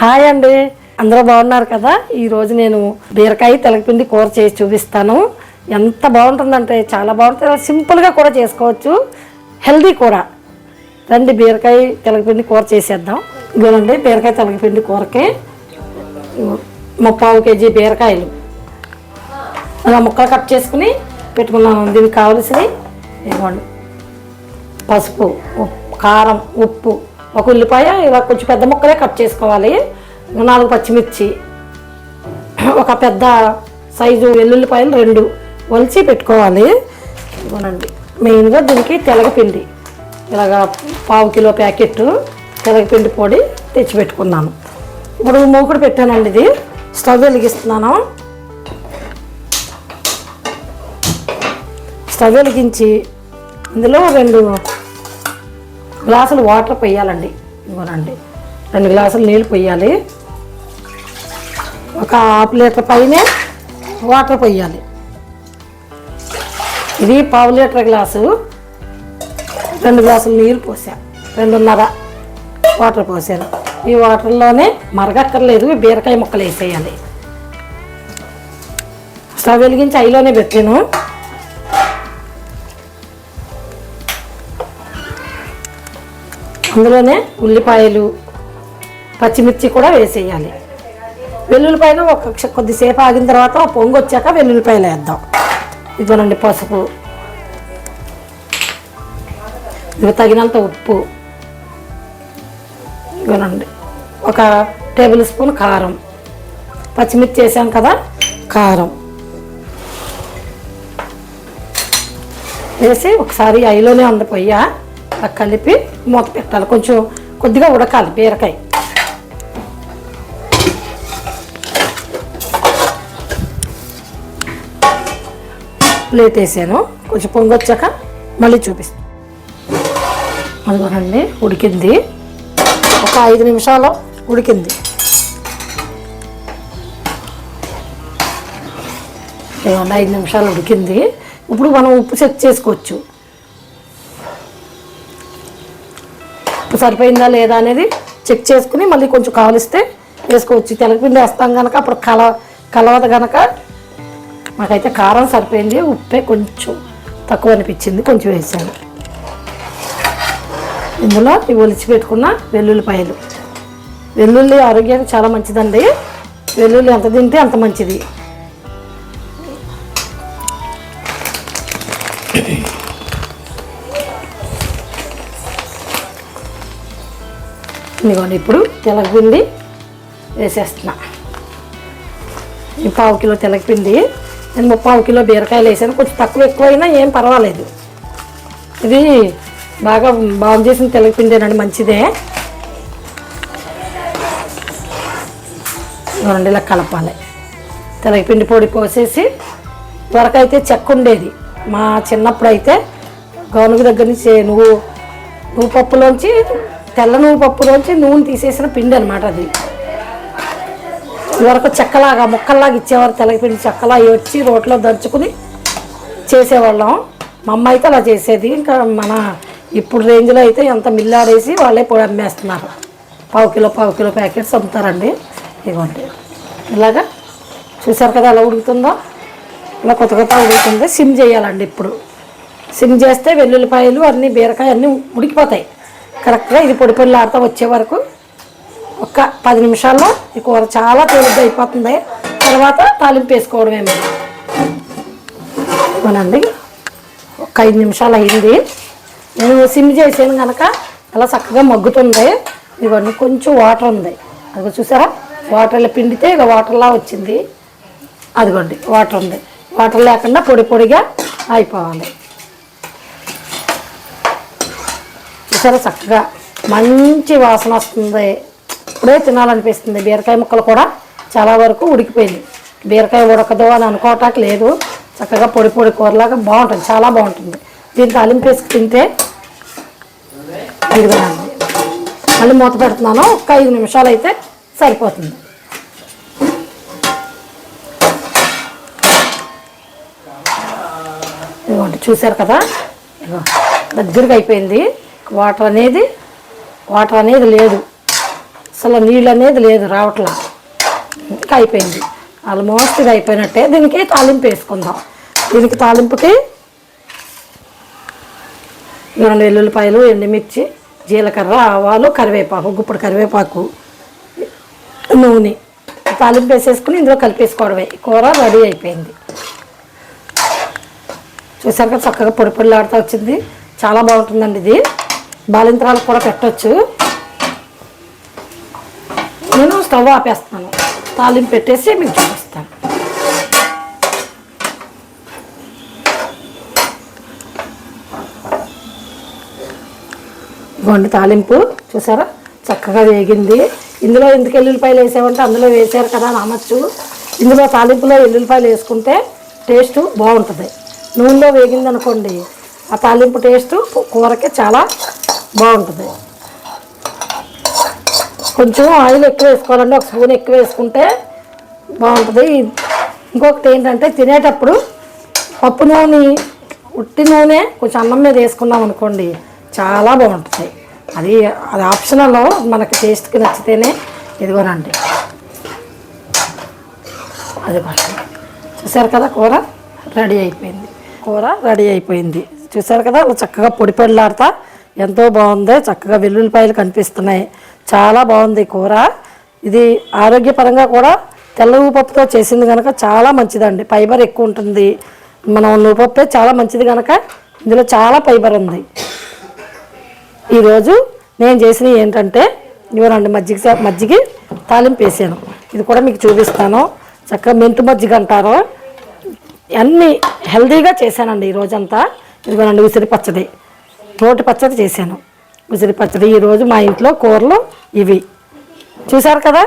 Hi అండి. అందరూ బాగున్నారు కదా? ఈరోజు నేను బీరకాయ తెలగపిండి కూర చేసి చూపిస్తాను. ఎంత బాగుంటుందంటే చాలా బాగుంటుంది. సింపుల్గా కూడా చేసుకోవచ్చు. హెల్దీ కూడా రండి బీరకాయ తెలగపిండి కూర చేసేద్దాం. ఇదిగోనండి బీరకాయ తెలగపిండి కూరకి ముప్పావు కేజీ బీరకాయలు. అలా ముక్కలు కట్ చేసుకుని పెట్టుకున్నాను. దీనికి కావలసినవి ఇవ్వండి పసుపు కారం ఉప్పు. ఒక ఉల్లిపాయ ఇలా కొంచెం పెద్ద ముక్కలే కట్ చేసుకోవాలి. నాలుగు పచ్చిమిర్చి ఒక పెద్ద సైజు వెల్లుల్లిపాయలు రెండు ఒలిచి పెట్టుకోవాలి. ఇవ్వనండి మెయిన్గా దీనికి తెలగపిండి ఇలాగా పావు కిలో ప్యాకెట్ తెలగపిండి పొడి తెచ్చి పెట్టుకున్నాను. ఇప్పుడు మూకుడు పెట్టానండి ఇది. స్టవ్ వెలిగిస్తున్నాను. స్టవ్ వెలిగించి ఇందులో రెండు గ్లాసులు వాటర్ పోయాలండి. ఇవ్వనండి. రెండు గ్లాసులు నీళ్ళు పోయాలి. ఒక హాఫ్ లీటర్ పైన వాటర్ పోయాలి. ఇది పావు లీటర్ గ్లాసు. రెండు గ్లాసులు నీళ్ళు పోసా. రెండున్నర వాటర్ పోసాను. ఈ వాటర్లోనే మరగక్కర్లేదు బీరకాయ ముక్కలు వేసేయాలి. స్టవ్ వెలిగించి అయిలోనే పెట్టాను. అందులోనే ఉల్లిపాయలు పచ్చిమిర్చి కూడా వేసేయాలి. వెల్లుల్లిపాయలు ఒక కొద్దిసేపు ఆగిన తర్వాత పొంగు వచ్చాక వెల్లుల్లిపాయలు వేద్దాం. ఇదిగోనండి పసుపు. ఇవి తగినంత ఉప్పు. ఇదిగోనండి. ఒక టేబుల్ స్పూన్ కారం. పచ్చిమిర్చి వేసాం కదా కారం. వేసి ఒకసారి ఐలోనే ఉంది పొయ్య. అలా కలిపి మూత పెట్టాలి. కొంచెం కొద్దిగా ఉడకాలి బీరకాయ. ప్లేట్ వేసాను. కొంచెం పొంగొచ్చాక మళ్ళీ చూపిస్తాను. అదిగోనండి ఉడికింది. ఒక ఐదు నిమిషాలు ఉడికింది. ఏమన్నా ఐదు నిమిషాలు ఉడికింది. ఇప్పుడు మనం ఉప్పు చెక్ చేసుకోవచ్చు. సరిపోయిందా లేదా అనేది చెక్ చేసుకుని మళ్ళీ కొంచెం కావలిస్తే వేసుకోవచ్చు. తెలగపిండి వేస్తాం కనుక అప్పుడు కల కలవదు కనుక నాకైతే కారం సరిపోయింది. ఉప్పే కొంచెం తక్కువ అనిపించింది. కొంచెం వేసాను. ఇందులో ఇవి ఒలిచి పెట్టుకున్న వెల్లుల్లిపాయలు. వెల్లుల్లి ఆరోగ్యానికి చాలా మంచిదండి. వెల్లుల్లి ఎంత తింటే అంత మంచిది. ఇదిగోండి ఇప్పుడు తెలగపిండి వేసేస్తున్నా. ఈ పావు కిలో తెలగపిండి నేను ముప్పావు కిలో బీరకాయలు వేసాను. కొంచెం తక్కువ ఎక్కువైనా ఏం పర్వాలేదు. ఇది బాగా బాగు చేసిన తెలగపిండేనండి మంచిదే. రెండు ఇలా కలపాలి. తెలగపిండి పొడి పోసేసి వరకైతే చెక్క ఉండేది. మా చిన్నప్పుడు అయితే గౌనుగు దగ్గర నుంచి నువ్వు నువ్వు పప్పులోంచి తెల్ల నువ్వు పప్పులోంచి నూనె తీసేసిన పిండి అనమాట అది. ఇదివరకు చెక్కలాగా ముక్కల్లాగా ఇచ్చేవారు తెల్లపిండి చెక్కలా వచ్చి రోట్లో దంచుకుని చేసేవాళ్ళం. మా అమ్మ అయితే అలా చేసేది. ఇంకా మన ఇప్పుడు రేంజ్లో అయితే ఎంత మిల్లాడేసి వాళ్ళే పొడి అమ్మేస్తున్నారు. పావు కిలో పావు కిలో ప్యాకెట్స్ అమ్ముతారండి. ఇదిగోండి. ఇలాగా చూసారు కదా ఎలా ఉడుకుతుందో? ఇలా కొత్త కొత్త ఉడుకుతుంది. సిమ్ చేయాలండి ఇప్పుడు. సిమ్ చేస్తే వెల్లుల్లిపాయలు అన్నీ బీరకాయ అన్నీ ఉడికిపోతాయి. కరెక్ట్గా ఇది పొడి పొడి ఆడుతూ వచ్చే వరకు ఒక పది నిమిషాల్లో ఈ కూర చాలా తేలిగ్గా అయిపోతుంది. తర్వాత తాలింపు వేసుకోవడమే మనం అవునండి ఒక ఐదు నిమిషాలు అయింది. నేను సిమ్ చేసాను కనుక అలా చక్కగా మగ్గుతుంది. ఇవన్నీ కొంచెం వాటర్ ఉంది. అది చూసారా? వాటర్లో పిండితే ఇక వాటర్లా వచ్చింది. అదిగోండి వాటర్ ఉంది. వాటర్ లేకుండా పొడి పొడిగా అయిపోవాలి. చూసారా చక్కగా మంచి వాసన వస్తుంది. ఇప్పుడే తినాలనిపిస్తుంది. బీరకాయ ముక్కలు కూడా చాలా వరకు ఉడికిపోయింది. బీరకాయ ఉడకదు అని అనుకోవటానికి లేదు. చక్కగా పొడి పొడి కూరలాగా బాగుంటుంది. చాలా బాగుంటుంది. దీన్ని తాలింపేసి తింటే ఇదిగోనండి మళ్ళీ మూత పెడుతున్నాను. ఒక ఐదు నిమిషాలు అయితే సరిపోతుంది. ఇదిగోండి చూశారు కదా? ఇదిగో దగ్గరికి అయిపోయింది. వాటర్ అనేది వాటర్ అనేది లేదు. అసలు నీళ్ళు అనేది లేదు రావట్లా. ఇంకా అయిపోయింది. ఆల్మోస్ట్ ఇది అయిపోయినట్టే. దీనికి తాలింపు వేసుకుందాం. దీనికి తాలింపుకి రెండు వెల్లుల్లిపాయలు ఎండుమిర్చి జీలకర్ర ఆవాలు కరివేపాకు గుప్పుడు కరివేపాకు నూనె. తాలింపు వేసేసుకుని ఇందులో కలిపేసుకోవడమే. కూర రెడీ అయిపోయింది. చూసారు కదా చక్కగా పొడి పొడిలాడుతూ వచ్చింది. చాలా బాగుంటుందండి ఇది. బాలింత్రాలు కూడా పెట్టొచ్చు. నేను స్టవ్ ఆపేస్తాను తాలింపు పెట్టేసి మీకు చూపిస్తాను. గొండి తాలింపు. చూసారా? చక్కగా వేగింది. ఇందులో ఎందుకు ఎల్లుల్లిపాయలు వేసామంటే అందులో వేసారు కదా అని అనొచ్చు. ఇందులో తాలింపులో ఎల్లుల్లిపాయలు వేసుకుంటే టేస్ట్ బాగుంటుంది. నూనెలో వేగింది అనుకోండి ఆ తాలింపు టేస్ట్ కూరకి చాలా బాగుంటుంది. కొంచెం ఆయిల్ ఎక్కువ వేసుకోవాలండి. ఒక స్పూన్ ఎక్కువ వేసుకుంటే బాగుంటుంది. ఇంకొకటి ఏంటంటే తినేటప్పుడు పప్పు నూనె ఉట్టి నూనె కొంచెం అన్నం మీద వేసుకున్నాం అనుకోండి చాలా బాగుంటుంది. అది అది ఆప్షనల్ మనకి టేస్ట్కి నచ్చితేనే ఇదిగోనండి. అది చూసారు కదా కూర? రెడీ అయిపోయింది. కూర రెడీ అయిపోయింది. చూసారు కదా? చక్కగా పొడి పెళ్ళాడతా ఎంతో బాగుంది. చక్కగా వెల్లుల్లిపాయలు కనిపిస్తున్నాయి. చాలా బాగుంది కూర. ఇది ఆరోగ్యపరంగా కూడా తెల్ల ఉప్పుతో చేసింది కనుక చాలా మంచిదండి. ఫైబర్ ఎక్కువ ఉంటుంది. మనం నూపప్పే చాలా మంచిది కనుక ఇందులో చాలా ఫైబర్ ఉంది. ఈరోజు నేను చేసినవి ఏంటంటే ఇవ్వనండి. మజ్జిగ మజ్జిగి తాలింపు వేసాను. ఇది కూడా మీకు చూపిస్తాను. చక్కగా మెంతు మజ్జిగ అంటారు. అన్నీ హెల్దీగా చేశానండి ఈ రోజంతా. ఇదిగోనండి ఉసిరి పచ్చడి. రోటి పచ్చడి చేశాను. ఉసిరి పచ్చడి ఈరోజు మా ఇంట్లో కూరలు ఇవి. చూసారు కదా?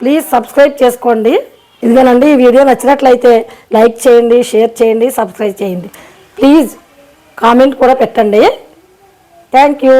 ప్లీజ్ సబ్స్క్రైబ్ చేసుకోండి. ఇదిగోనండి ఈ వీడియో నచ్చినట్లయితే లైక్ చేయండి షేర్ చేయండి సబ్స్క్రైబ్ చేయండి. ప్లీజ్ కామెంట్ కూడా పెట్టండి. Thank you.